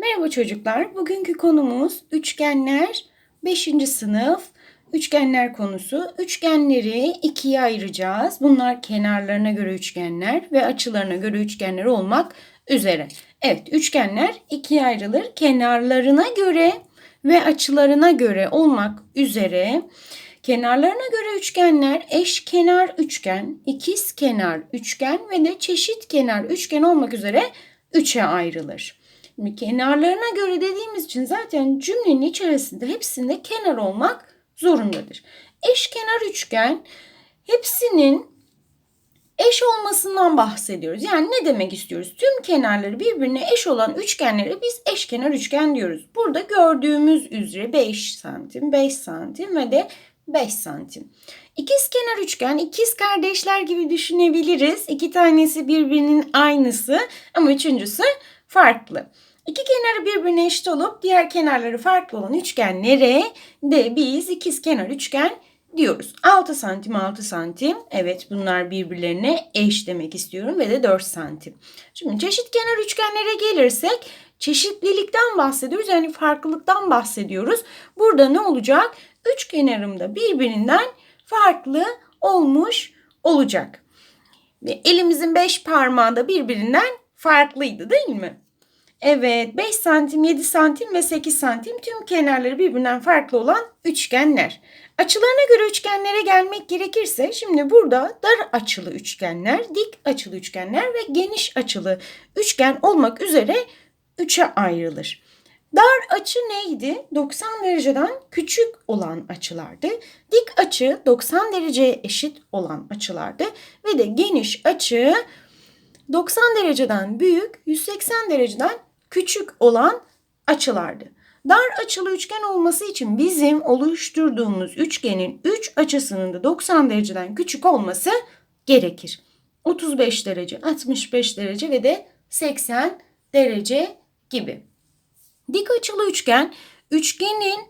Merhaba çocuklar. Bugünkü konumuz üçgenler 5. sınıf. Üçgenler konusu. Üçgenleri ikiye ayıracağız. Bunlar kenarlarına göre üçgenler ve açılarına göre üçgenler olmak üzere. Evet, üçgenler ikiye ayrılır. Kenarlarına göre ve açılarına göre olmak üzere. Kenarlarına göre üçgenler eşkenar üçgen, ikiz kenar üçgen ve de çeşit kenar üçgen olmak üzere üçe ayrılır. Kenarlarına göre dediğimiz için zaten cümlenin içerisinde hepsinde kenar olmak zorundadır. Eşkenar üçgen hepsinin eş olmasından bahsediyoruz. Yani ne demek istiyoruz? Tüm kenarları birbirine eş olan üçgenlere biz eşkenar üçgen diyoruz. Burada gördüğümüz üzere 5 santim, 5 santim ve de 5 santim. İkiz kenar üçgen, ikiz kardeşler gibi düşünebiliriz. İki tanesi birbirinin aynısı ama üçüncüsü farklı. İki kenarı birbirine eşit olup diğer kenarları farklı olan üçgenlere de biz ikiz kenar üçgen diyoruz. 6 santim 6 santim. Evet bunlar birbirlerine eş demek istiyorum ve de 4 santim. Şimdi çeşit kenar üçgenlere gelirsek çeşitlilikten bahsediyoruz. Yani farklılıktan bahsediyoruz. Burada ne olacak? Üç kenarım da birbirinden farklı olmuş olacak. Elimizin beş parmağı da birbirinden farklıydı değil mi? Evet 5 santim, 7 santim ve 8 santim tüm kenarları birbirinden farklı olan üçgenler. Açılarına göre üçgenlere gelmek gerekirse şimdi burada dar açılı üçgenler, dik açılı üçgenler ve geniş açılı üçgen olmak üzere üçe ayrılır. Dar açı neydi? 90 dereceden küçük olan açılardı. Dik açı 90 dereceye eşit olan açılardı. Ve de geniş açı 90 dereceden büyük, 180 dereceden küçük olan açılardı. Dar açılı üçgen olması için bizim oluşturduğumuz üçgenin 3 açısının da 90 dereceden küçük olması gerekir. 35 derece, 65 derece ve de 80 derece gibi. Dik açılı üçgen, üçgenin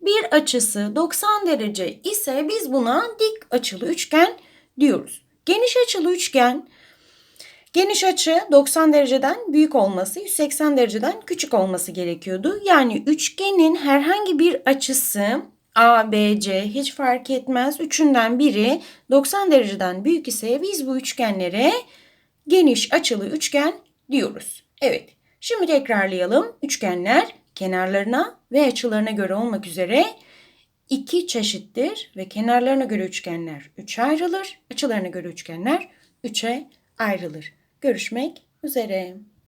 bir açısı 90 derece ise biz buna dik açılı üçgen diyoruz. Geniş açılı üçgen, geniş açı 90 dereceden büyük olması, 180 dereceden küçük olması gerekiyordu. Yani üçgenin herhangi bir açısı A, B, C hiç fark etmez. Üçünden biri 90 dereceden büyük ise biz bu üçgenlere geniş açılı üçgen diyoruz. Evet. Şimdi tekrarlayalım. Üçgenler kenarlarına ve açılarına göre olmak üzere iki çeşittir ve kenarlarına göre üçgenler üçe ayrılır, açılarına göre üçgenler üçe ayrılır. Görüşmek üzere.